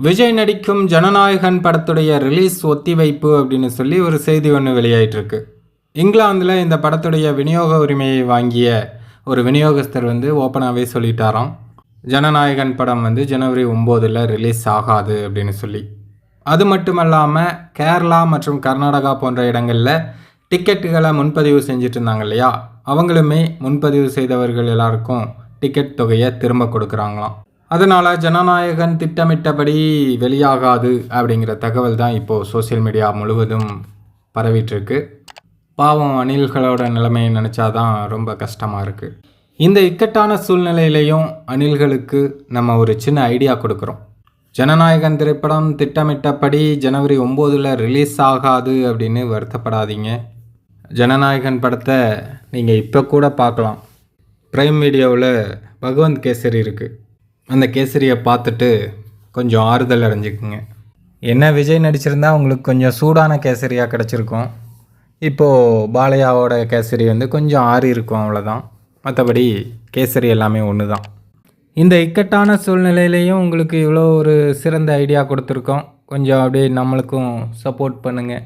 விஜய் நடிக்கும் ஜனநாயகன் படத்துடைய ரிலீஸ் ஒத்திவைப்பு அப்படின்னு சொல்லி ஒரு செய்தி ஒன்று வெளியாயிட்டிருக்கு. இங்கிலாந்தில் இந்த படத்துடைய விநியோக உரிமையை வாங்கிய ஒரு விநியோகஸ்தர் வந்து ஓப்பனாகவே சொல்லிட்டாராம். ஜனநாயகன் படம் வந்து ஜனவரி ஒம்போதில் ரிலீஸ் ஆகாது அப்படின்னு சொல்லி. அது மட்டுமல்லாமல் கேரளா மற்றும் கர்நாடகா போன்ற இடங்களில் டிக்கெட்டுகளை முன்பதிவு செஞ்சுட்டு இருந்தாங்க இல்லையா? அவங்களுமே முன்பதிவு செய்தவர்கள் எல்லாருக்கும் டிக்கெட் தொகையை திரும்ப கொடுக்குறாங்களாம். அதனால் ஜனநாயகன் திட்டமிட்டபடி வெளியாகாது அப்படிங்கிற தகவல் தான் இப்போது சோஷியல் மீடியா முழுவதும் பரவிட்டுருக்கு. பாவம் அணில்களோட நிலைமையை நினச்சா தான் ரொம்ப கஷ்டமாக இருக்குது இந்த இக்கட்டான சூழ்நிலையிலையும் அணில்களுக்கு நம்ம ஒரு சின்ன ஐடியா கொடுக்குறோம். ஜனநாயகன் திரைப்படம் திட்டமிட்டபடி ஜனவரி ஒம்போதில் ரிலீஸ் ஆகாது அப்படின்னு வருத்தப்படாதீங்க. ஜனநாயகன் படத்தை நீங்கள் இப்போ கூட பார்க்கலாம். ப்ரைம் வீடியோவில் பகவந்த் கேசரி இருக்குது அந்த கேசரியை பார்த்துட்டு கொஞ்சம் ஆறுதல் அடைஞ்சுக்குங்க. என்ன விஜய் நடிச்சிருந்தா உங்களுக்கு கொஞ்சம் சூடான கேசரியாக கிடச்சிருக்கும். இப்போது பாலையாவோட கேசரி வந்து கொஞ்சம் ஆறி இருக்கும் அவ்வளோதான் மற்றபடி கேசரி எல்லாமே ஒன்று தான் இந்த இக்கட்டான சூழ்நிலையிலையும் உங்களுக்கு இவ்வளோ ஒரு சிறந்த ஐடியா கொடுத்துருக்கோம். கொஞ்சம் அப்படியே நம்மளுக்கும் சப்போர்ட் பண்ணுங்கள்